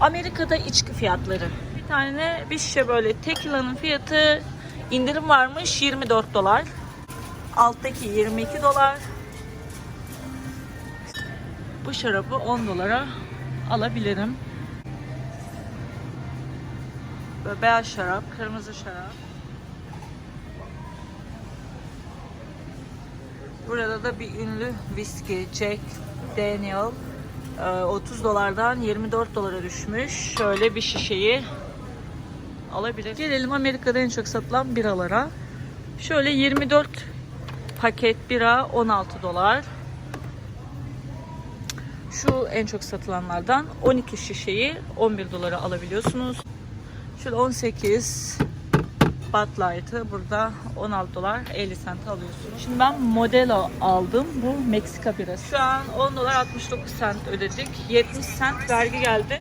Amerika'da içki fiyatları. Bir tane bir şişe böyle tequila'nın fiyatı indirim varmış 24 dolar. Alttaki 22 dolar. Bu şarabı 10 dolara alabilirim. Böyle beyaz şarap, kırmızı şarap. Burada da bir ünlü viski Jack Daniel 30 dolardan 24 dolara düşmüş. Şöyle bir şişeyi alabilir. Gelelim Amerika'da en çok satılan biralara. Şöyle 24 paket bira 16 dolar. Şu en çok satılanlardan 12 şişeyi 11 dolara alabiliyorsunuz. Şöyle 18 Bud Light'ı burada 16 dolar 50 cent alıyorsunuz. Şimdi ben Modelo aldım. Bu Meksika birası. Şu an 10 dolar 69 cent ödedik. 70 cent vergi geldi.